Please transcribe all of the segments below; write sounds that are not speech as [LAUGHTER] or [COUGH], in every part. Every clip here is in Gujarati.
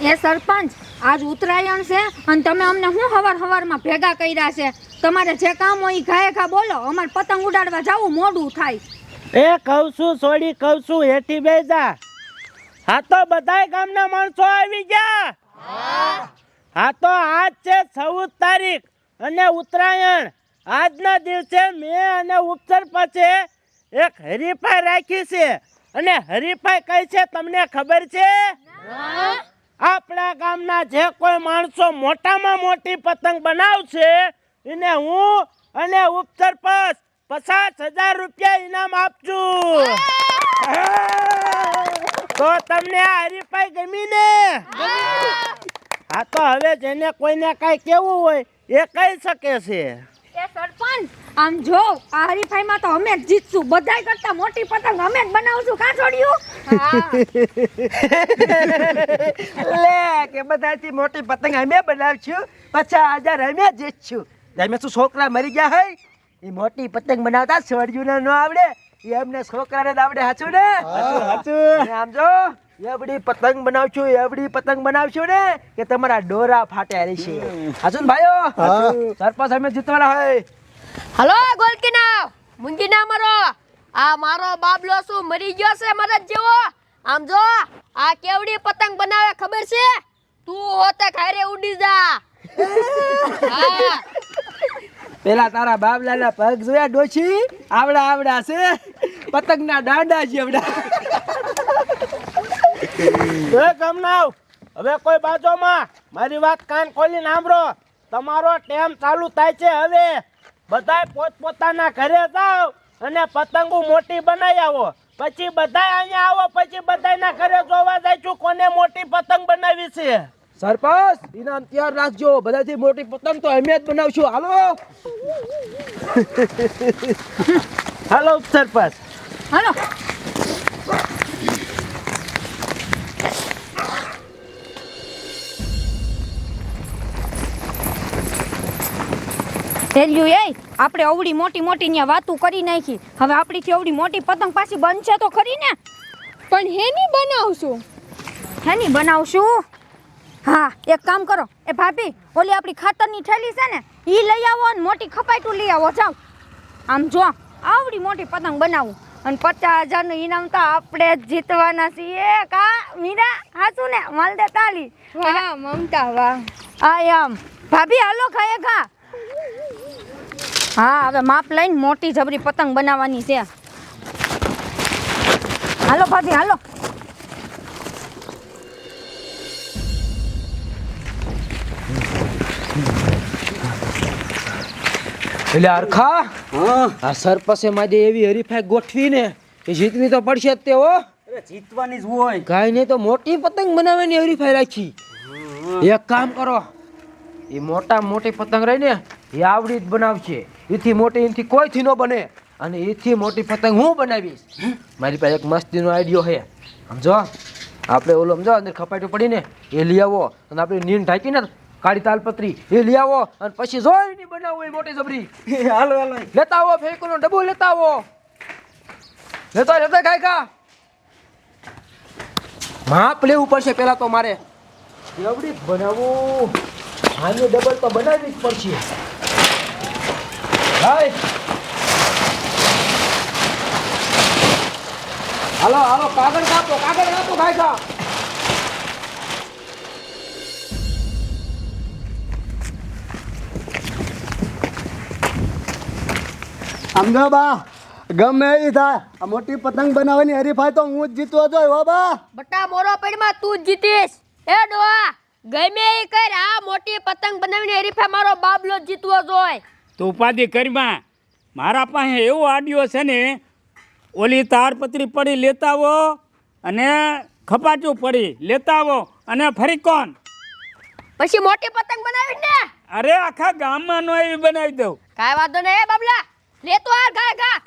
એ સરપંચ આજ ઉત્તરાયણ છે અને તમે અમને શું હવાર હવારમાં ભેગા કર્યા છે? તમારે જે કામ હોય ઘાએ ઘા બોલો અમારે પતંગ ઉડાડવા જવું મોડું થાય. એ કહું છું સોડી કહું છું હેઠી બેજા હા તો બધાય ગામના માણસો આવી ગયા. હા તો આજ છે ચૌદ તારીખ અને ઉત્તરાયણ. આજના દિવસે મેં અને ઉપસરપંચે એક હરીફાઈ રાખી છે. અને હરીફાઈ કઈ છે તમને ખબર છે? આપણા ગામના જે કોઈ માણસો મોટામાં મોટી પતંગ બનાવશે એને હું અને ઉપસરપંચ પચાસ હજાર રૂપિયા ઇનામ આપશું. તો તમને આ હરીફાઈ ગમી ને હા તો હવે જેને કોઈને કાંઈ કેવું હોય એ કહી શકે છે. એ સરપંચ આમ જો આ હરીફાઈમાં તો અમે જ જીતશું. બધાય કરતા મોટી પતંગ અમે જ બનાવશું. કા છોડ્યું? લે કે બધાથી મોટી પતંગ અમે બનાવશું. પચાસ હજાર અમે જીતશું. તમે શું છોકરા મરી ગયા હે એ મોટી પતંગ બનાવતા છોડ્યું ન આવડે. એ અમને છોકરાને જ આવડે સાચું ને? સાચું આમ જો એવડી પતંગ બનાવશું એવડી પતંગ બનાવશું ને કે તમારા ડોરા ફાટ્યા રહેશે. હાચું ને ભાઈઓ સરપંચ અમે જીતવાના હોય હલો ગોલકીના મુંજી ના મરો. આ મારો બાબલો શું મરી ગયો છે મરદ જેવો? આમ જો આ કેવડી પતંગ બનાવે ખબર છે? તું હોતે ખાયરે ઉડી જા. હા. પેલા તારા બાબલાના પગ જોયા ડોશી? આવડા આવડા છે. પતંગના દાંડા છે આવડા એ ગમનાવ હવે કોઈ બાજુમાં મારી વાત કાન ખોલી સાંભળો. તમારો ટેમ ચાલુ થાય છે હવે. બધાય પોતપોતાના ઘરે જાઓ અને પતંગો મોટી બનાવી આવો. પછી બધાય અહીંયા આવો પછી બધાયના ઘરે જોવા જાય છું કોને મોટી પતંગ બનાવી છે. સરપંચ ઇનામ તૈયાર રાખજો. બધાથી મોટી પતંગ તો અમે જ બનાવશું. હાલો? હાલો સરપંચ હાલો. હેલ્યું એ આપણે અવડી મોટી મોટી ત્યાં વાતું કરી નાખી. હવે આપણીથી અવડી મોટી પતંગ પાછી બનશે તો ખરી ને? પણ હેની બનાવશું. હેની બનાવશું? હા એક કામ કરો. એ ભાભી ઓલી આપણી ખાતરની થેલી છે ને એ લઈ આવો અને મોટી ખપાટું લઈ આવો જાઓ. આમ જો આવડી મોટી પતંગ બનાવું. અને પચાસ હજારનું ઇનામ તો આપણે જ જીતવાના છીએ. કા મીરા હાચું ને? માલ દે તાલી. વાહ મમતા વાહ. આ આમ ભાભી હાલો ખાય ખા હા હવે માપ લઈને મોટી જબરી પતંગ બનાવવાની છે. હાલો ભાભી હાલો. એટલે અરખા આ સરપસે મારી એવી હરીફાઈ ગોઠવી ને કે જીતવી તો પડશે જ તે હો. જીતવાની જ હોય. કાંઈ નહીં તો મોટી પતંગ બનાવવાની હરીફાઈ રાખી. એક કામ કરો એ મોટા મોટી પતંગ રહી ને એ આવડી જ બનાવશે. એથી મોટી એથી કોઈથી ન બને. અને એથી મોટી પતંગ હું બનાવીશ? મારી પાસે એક મસ્તીનો આઈડિયો છે. સમજો? આપણે ઓલો સમજો? અંદર ખપાટું પડીને એ લઈ આવો. અને આપણે નીંદ ઢાંકીને કાળી તાલપત્રી એ લઈ આવો. અને પછી જોઈ ની બનાવો એ મોટી જબરી. હાલો હાલો. લેતા આવો ફેંકુનો ડબ્બો લેતા આવો. લેતા લેતા કાઈ કા માપ લેવું પડશે પેલા તો મારે. જબરી બનાવવું હાની ડબલ તો બનાવવી જ પડશે. હાય હાલો હાલો કાગળ કાપો કાગળ કાપો ખાય કા સમજો બા ગમે એ થાય. મોટી પતંગ બનાવવાની હરીફાઈ તો હું જ જીતવો જોઈએ હો બા. બટા મોરો પેડમાં તું જ જીતીશ. એ ડોહા ગમે એ કર આ મોટી પતંગ બનાવીને હરીફાઈ મારો બાબલો જીતવો જોય તો ઉપાધિ કરીમાં મારા પાસે એવો આડિયો છે ને ઓલી તારપત્રી પડી લેતા આવો અને ખપાચું પડી લેતા આવો અને ફરી કોણ? પછી મોટી પતંગ બનાવી ને? અરે આખા ગામમાં નો એવી બનાવી દઉં. કાંઈ વાંધો નહીં એ લે તો આ ગા ગા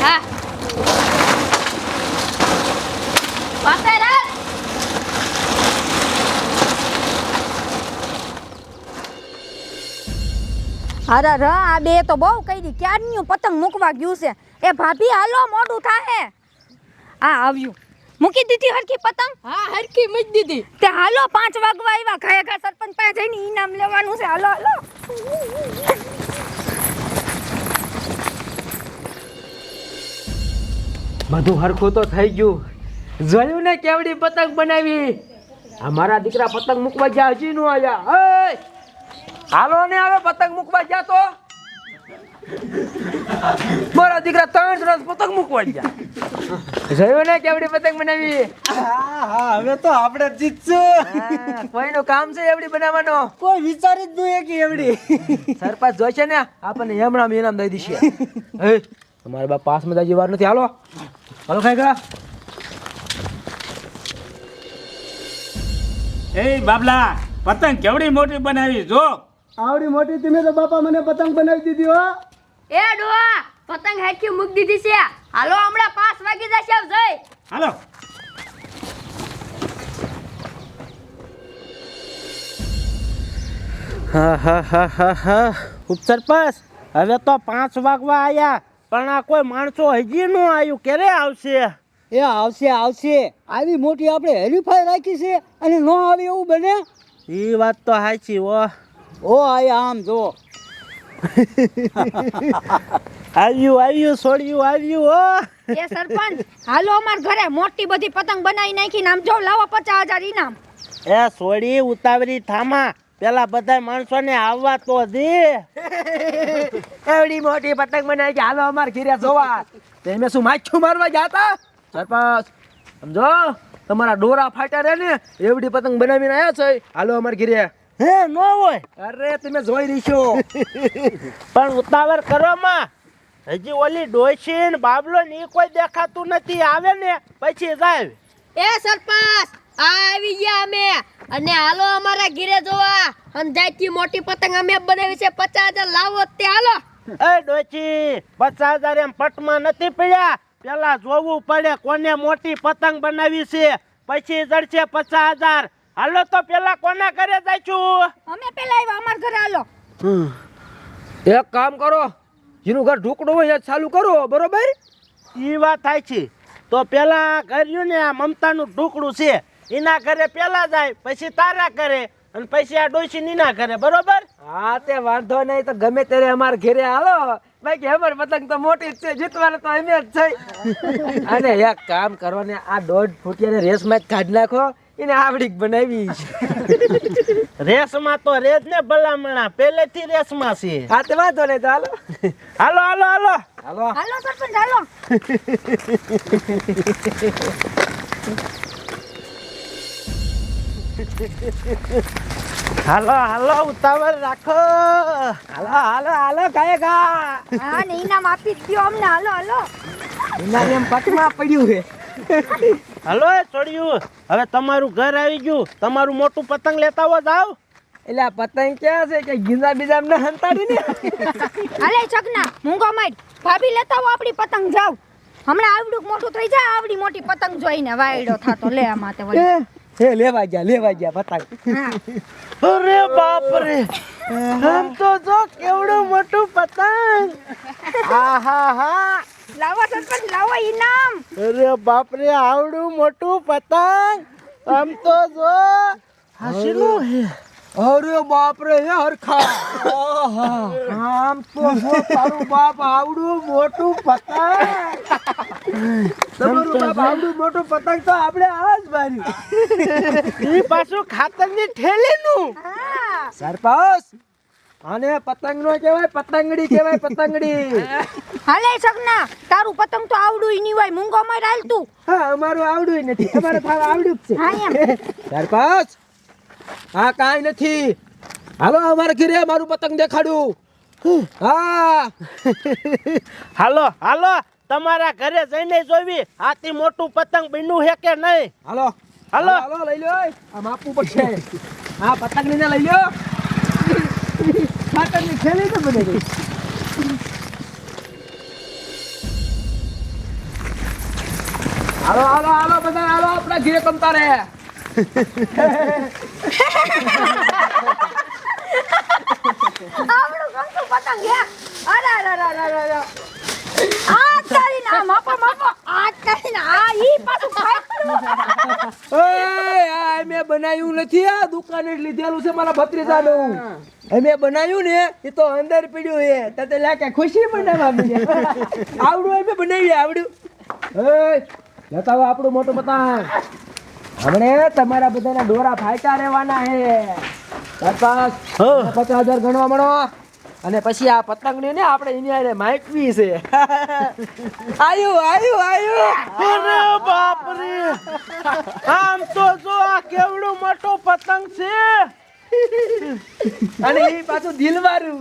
હા. પાસે અરે ર આ બે તો બહુ કહી દી ક્યારનું પતંગ મૂકવા ગયું છે? એ ભાભી હાલો મોડું થાહે. આ આવ્યું. મૂકી દીધી હરખી પતંગ? હા હરખી મજ દીધી. તે હાલો પાંચ વાગવા આવ્યા. ઘરે ઘા સરપંચ પાસે જઈને ઈનામ લેવાનું છે. હાલો હાલો. બધું હરખું તો થઈ ગયું. જોયું ને કેવડી પતંગ બનાવી? આ મારા દીકરા પતંગ મૂકવા ગયા હજી નું આયા ઓય! હાલો ને હવે પતંગ મૂકવા ગયા તો? મારા દીકરા ત્રણ સરસ પતંગ મૂકવા ગયા. જોયું ને કેવડી પતંગ બનાવી? હા હવે તો આપણે જીતશું. કોઈનું કામ છે એવડી બનાવવાનો? કોઈ વિચારી જ નહીં કે એવડી. સરપંચ જોઈશે ને? આપણને એમણામ ઇનામ દઈ દેશે. હે, તમારા બા પાસ મજા વાર નથી. હાલો. હાલો ખાઈ ગયા એ બાબલા પતંગ કેવડી મોટી બનાવી જો. આવડી મોટી તમે તો બાપા મને પતંગ બનાવી દીધી હો. એ ડોહા પતંગ હેઠી મૂક દીધી છે. હાલો હમણાં પાંચ વાગી જશે જઈ. હાલો. હા હા હા હા હા. ઉપસરપંચ હવે તો પાંચ વાગવા આવ્યા પણ આ કોઈ માણસો હજી નું આવ્યું. ક્યારે આવશે? એ આવશે આવશે. આવી મોટી આપણે હેરીફાઈ રાખી છે અને ન આવે એવું બને? એ વાત તો સાચી ઓ ઓ આયા આમ જો. આવ્યું આવ્યું છોડ્યું આવ્યું હો. એ સરપંચ હાલો અમાર ઘરે મોટી બધી પતંગ બનાવી નાખી આમ જો લાવો પચાસ હજાર ઇનામ. એ છોડી ઉતાવળી થામા. પેલા બધા માણસો ને આવવા તો દે. એવડી મોટી પતંગ બનાવી કે હાલો અમાર ઘીરે જોવા. તમે શું માછું મારવા જાતા સરપંચ સમજો? તમારા ડોરા ફાટ્યા રે ને? એવડી પતંગ બનાવીને આવ્યા છે હાલો અમાર ઘીરે. હે ન હોય. અરે તમે જોઈ રહીશો. [LAUGHS] પણ ઉતાવળ કરો માં. હજી ઓલી ડોશી ને બાબલો ને ઈ કોઈ દેખાતું નથી. આવે ને પછી જાય. એ સરપંચ આ આવી ગયા અમે. અને હાલો અમારા ઘીરે જોવા. અંધાઈથી મોટી પતંગ અમે બનાવી છે. પચાસ હજાર લાવો તે હાલો. એ ડોચી પચાસ હજાર એમ પટમાં નથી પડ્યા. પેલા જોવું પડે કોને મોટી પતંગ બનાવી છે. પછી જડશે પચાસ હજાર. હાલો તો પેલા કોના ઘરે જાય છું? અમે પેલા આવ્યા અમાર ઘરે હાલો. એક કામ કરો જેનું ઘર ઢૂકડું હોય એ ચાલુ કરો બરોબર? ઈ વાત થાય છે. તો પેલા કર્યું ને આ મમતાનું ઢુકડું છે એના ઘરે પેલા જાય પછી તારા ઘરે અને પછી આ ડોસી નીના ઘરે બરોબર? હા તે વાંધો નહીં તો ગમે ત્યારે અમાર ઘરે હાલો. બાકી અમાર પતંગ તો મોટી જ છે જીતવાનું તો અમે જ છે. [LAUGHS] અને એક કામ કરો ને આ દોઢ ફૂટિયાને રેસમાં જ કાઢી નાખો. એને આવડી બનાવી [LAUGHS] રેસમાં તો રેજ ને ભલામણા પહેલેથી રેસમાં છે. હા તો વાંધો નહીં તો હાલો. હાલો હાલો હાલો. હાલો. હાલો સરપંચ હાલો. હાલો હાલો ઉતાવળ રાખો. હાલો હાલો હાલો કાય કા હા ને ઇનામ આપી જ અમને. હાલો હાલો. ઇનામ એમ પટમાં પડ્યું છે. હાલો છોડ્યું. હવે તમારું ઘર આવી ગયું. તમારું મોટું પતંગ લેતા હો જાવ એટલે આ પતંગ ક્યાં છે કે ગીંજા બીજા એમને હંતાડી ને? હાલે છકના મૂંગો માર ભાભી લેતા આવો આપણી પતંગ જાવ હમણાં આવડું મોટું થઈ જાય આવડી મોટી પતંગ જોઈને વાયડો થાતો. લે આ માતે વળી. હે લેવા ગયા લેવા ગયા પતંગ. અરે બાપ રે. આમ તો જો કેવડું મોટું પતંગ. હા હા હા લાવો સરપંચ લાવો ઇનામ. અરે બાપ રે આવડું મોટું પતંગ. આમ તો જો. હાસીનું હે. અરે બાપ રે હે હરખા. આમ તો જો તારું બાપ આવડું મોટું પતંગ. તમારું બાપ આવડું મોટું પતંગ તો આપણે આ જ માર્યું. એ પાછું ખાતરની થેલીનું સરપંચ આને પતંગ નો કહેવાય પતંગડી કહેવાય પતંગડી. [LAUGHS] હાલે સગના તારું પતંગ તો આવડું ઈ નહીં હોય મૂંગો માં હાલ તું. હા અમારું આવડું નથી અમારે થાવ આવડું જ હા એમ. છે સરપંચ હા કાંઈ નથી. હાલો અમારે ઘરે મારું પતંગ દેખાડું. હા. [LAUGHS] હાલો હાલો તમારા ઘરે જઈને જોવી આથી મોટું પતંગ બન્યું હે કે નહીં? હાલો. હાલો. હાલો લઈ લો આમ આપવું પડશે. હા પતંગ લઈને લઈ લો પતંગની થેલી તો બની હાલો હાલો હાલો બધા હાલો, આપણા ઘીરે કમતા રે આવડું ગમતું પતંગ ગયા અરે અરે અરે અરે આ તારી આ માપો માપો આ કરીને આ ઈ પાછું ફાટતું ઓય આ મેં બનાવ્યું નથી આ દુકાને લીધેલું છે મારા ભત્રીજાનું. અમે બનાવ્યું ને એ તો અંદર પડ્યું છે. તને લાગે ખુશી બનાવવા આવડું અમે બનાવી આવડ્યું ઓય બતાવો આપણું મોટું પતંગ. હમણે તમારા બધાના ડોરા ફાયટા રહેવાના છે. પચાસ પચાસ હજાર ગણવા મળો. અને પછી આ પતંગને ને આપણે એની હારે માઇકવી છે. આયુ આયુ આયુ. અરે બાપ રે આમ તો જો આ કેવડો મોટું પતંગ છે. અને એ પાછું દિલવારું.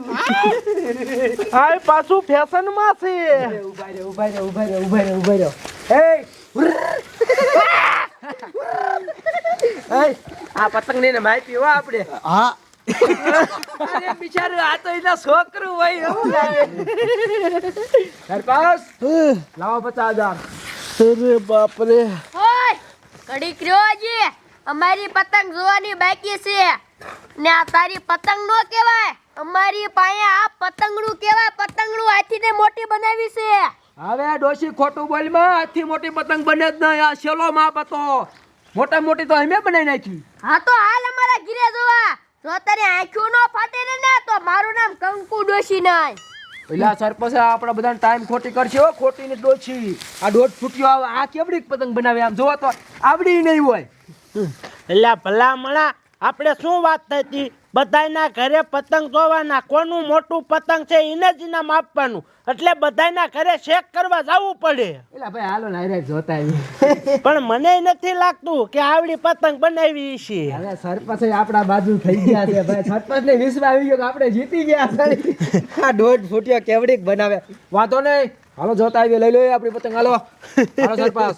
આ પાછું ફેશનમાં છે. ઊભા રહ્યો ઊભા રહ્યો ઊભા રહ્યો ઊભા રહ્યો. ઊભા રહ્યો એ આ પતંગ ને માહિતી હો આપણે. હા. અરે બિચારું આ તો એના છોકરું હોય એવું લાગે. સરપાસ લાવો પચાસ હજાર. અરે બાપ રે ઓય ઘડીક રહ્યો અમારી પતંગ જોવાની બાકી છે. ને આ તારી પતંગ નો કહેવાય. અમારી પાસે આ પતંગડું કહેવાય. પતંગડું હાથીને મોટી બનાવી છે. હવે ડોશી ખોટું બોલમાં આથી મોટી પતંગ બને જ નહીં. આ શેલો માપ હતો. મોટા મોટી તો અમે બનાવી નાખી. હા તો હાલ અમારા ઘીરે જોવા. જો તારી આંખું નો ફાટે ને ને તો મારું નામ કંકુ ડોશી નાય. પેલા સરપંચ આપણા બધાને ટાઈમ ખોટી કરશે હો ખોટી ને ડોશી. આ દોઢ ફૂટ્યો આવે આ કેવડી પતંગ બનાવે આમ જોવો તો આવડી નહીં હોય. એટલે ભલા મળા આપણે શું વાત થઈ હતી? બધાયના ઘરે પતંગ જોવાના કોનું મોટું પતંગ છે એને જ ઇનામ આપવાનું. એટલે બધાના ઘરે ચેક કરવા જવું પડે. એટલે ભાઈ હાલો નાયરે જોતા પણ મને નથી લાગતું કે આવડી પતંગ બનાવી છે. હવે સરપંચ આપણા બાજુ થઈ ગયા છે. ભાઈ સરપંચ ને વિશ્વ આવી ગયો આપણે જીતી ગયા છે. આ દોઢ ફૂટ્યો કેવડીક બનાવે. વાંધો નહીં. હાલો જોતા આવીએ. લઈ લો આપણી પતંગ. હાલો. હાલો સરપંચ.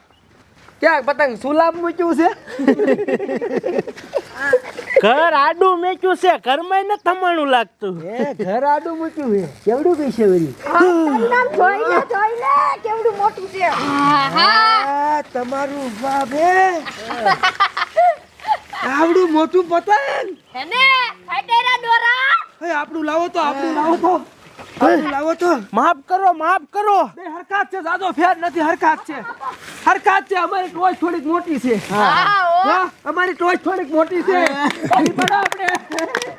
ક્યાં? પતંગ સુલાબ મૂક્યું છે? ઘર આડું મેચ્યું છે. ઘરમાં ને થમણું લાગતું. એ ઘર આડું મૂક્યું છે. કેવડું જોઈ લે જોઈ લે કેવડું મોટું છે. આ તમારું બાબે હે? આવડું મોટું પતંગ. હેને ફાટેરા દોરા હે આપણું લાવો તો આપણું લાવો તો. લાવો તો. માફ કરો માફ કરો. બે હરકાત છે જાજો ફેર નથી હરકાત છે. હરકાત છે અમારી ટોચ થોડીક મોટી છે. હા. અમારી ટોચ થોડીક મોટી છે. પડો આપણે.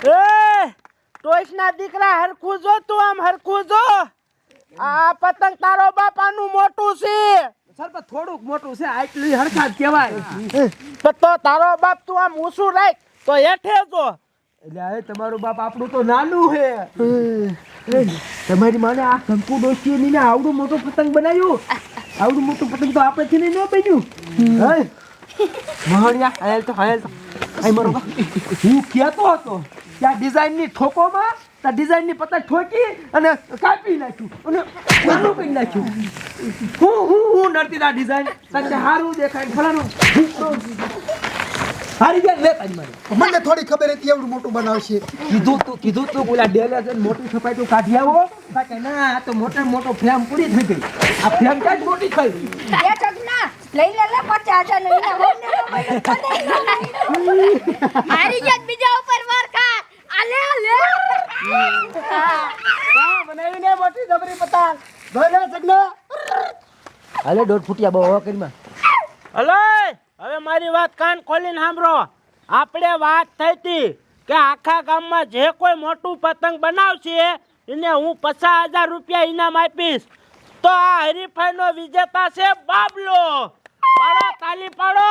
એ ટોયસના દીકરા હરખું જો તું આમ હરખું જો. આ પતંગ તારો બાપાનું મોટું છે. સરપંચ થોડુંક મોટું છે આટલી હરકાત કહેવાય. પણ તો તારો બાપ તું આમ ઊંચું રાખ તો હેઠે જો. એટલે હવે તમારું બાપ આપણું તો નાનું હે તમારી માને આ કંકુ ડોશી ને આવડું મોટો પતંગ બનાવ્યું. આવડું મોટું પતંગ તો આપણે થી ન બન્યું. હે? મહાણિયા હાલ તો હાલ તો. આય મારો હું કહેતો હતો કે આ ડિઝાઇનની ઠોકોમાં ડિઝાઇનની પતંગ ઠોકી અને કાપી નાખ્યું અને નાનું કરી નાખ્યું. હું હું હું નડતી ડિઝાઇન. તને સારું દેખાય ને ફલાણું હારી ગયા લે તારી મારી. મને થોડી ખબર હતી એવડું મોટું બનાવશે. કીધું તું કીધું તું બોલા ડેલે છે મોટું તું કાઢી આવો. તા કે ના આ તો મોટો મોટો ફ્રેમ પૂરી થઈ ગઈ આ ફ્રેમ કાજ જ મોટી થઈ? એ જગના લઈ લે લે પચાસ હજાર નહીં. મારી જાત બીજા ઉપર વાર ખા આલે આલે બનાવીને મોટી જબરી પતા ભલે જગના. હાલે દોઢ ફૂટિયા બહુ કરીમાં હલો હવે મારી વાત કાન ખોલીને સાંભળો. આપણે વાત થઈ હતી કે આખા ગામમાં જે કોઈ મોટું પતંગ બનાવશે એને હું પચાસ હજાર રૂપિયા ઇનામ આપીશ. તો આ હરીફાઈનો વિજેતા છે બાબલો. પાડો તાલી પાડો.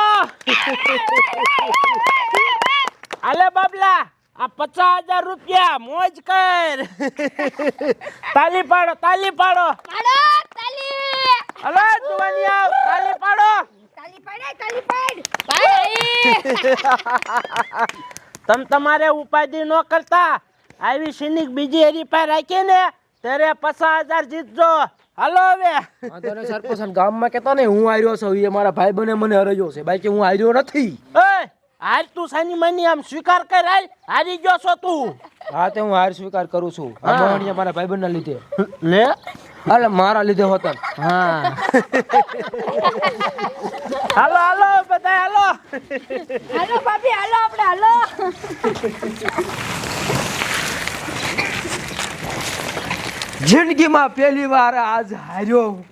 અલે બાબલા આ પચાસ હજાર રૂપિયા મોજ કર. તાલી પાડો તાલી પાડો. પાડો તાલી. જુવાની આવ તાલી પાડો. તમ તમારે ઉપાધિ ન કરતા. આવી સિનિક બીજી હરીફાઈ રાખી ને ત્યારે પચાસ હજાર જીતજો. હાલો હવે. સરપંચ ગામમાં કેતો ને હું આવ્યો છું એ મારા ભાઈ બને મને હરાયો છે. બાકી હું આવ્યો નથી. હાર તું સાની માની આમ સ્વીકાર કર હાલ. હારી ગયો છો તું. હા તે હું હાર સ્વીકાર કરું છું. મારા ભાઈ બંને લીધે. લે. અરે મારા લીધે હોતા હા. [LAUGHS] હાલો હાલો બધા હાલો. હાલો ભાભી હાલો આપણે હાલો. જિંદગીમાં પહેલી વાર આજ હાર્યો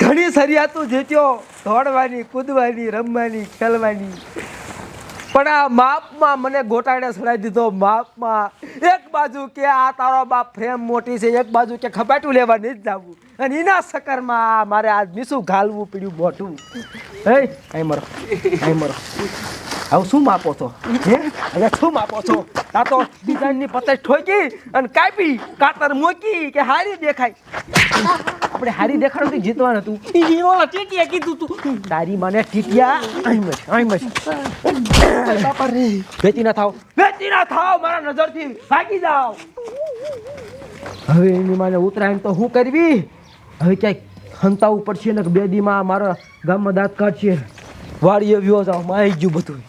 ઘણી સરિયાતું જીત્યો દોડવાની કૂદવાની રમવાની ખેલવાની. પણ આ માપમાં મને ગોટાળે સડાઈ દીધો, માપમાં. એક બાજુ કે આ તારો બાપ ફ્રેમ મોટી છે, એક બાજુ કે ખપાટું લેવા નહીં જ જવું. અને એના સકરમાં મારે આજ મીસું ઘાલવું પડ્યું મોટું હે? અહીં મરો અહીં મરો. હવે શું માપો છો? હે? હવે શું માપો છો? આ તો ડિઝાઇનની પતંગ ઠોકી અને કાપી, કાતર મૂકી કે હારી દેખાય. આપણે હારી દેખાડો તો જીતવાનું હતું? ઓલા કીધું તું. તારી મને ટીટિયા. અહીં મચ બાપા રે વેચી ના થાવ. વેચી ના થાવ મારા નજરથી ભાગી જાવ હવે એની માને ઉતરાયણ તો હું કરવી? હવે ક્યાંક હંતાવું પડશે ને બે દીમાં મારા ગામમાં દાંત કાઢશે વાડીએ વ્યો જાવમાં આવી ગયું બધું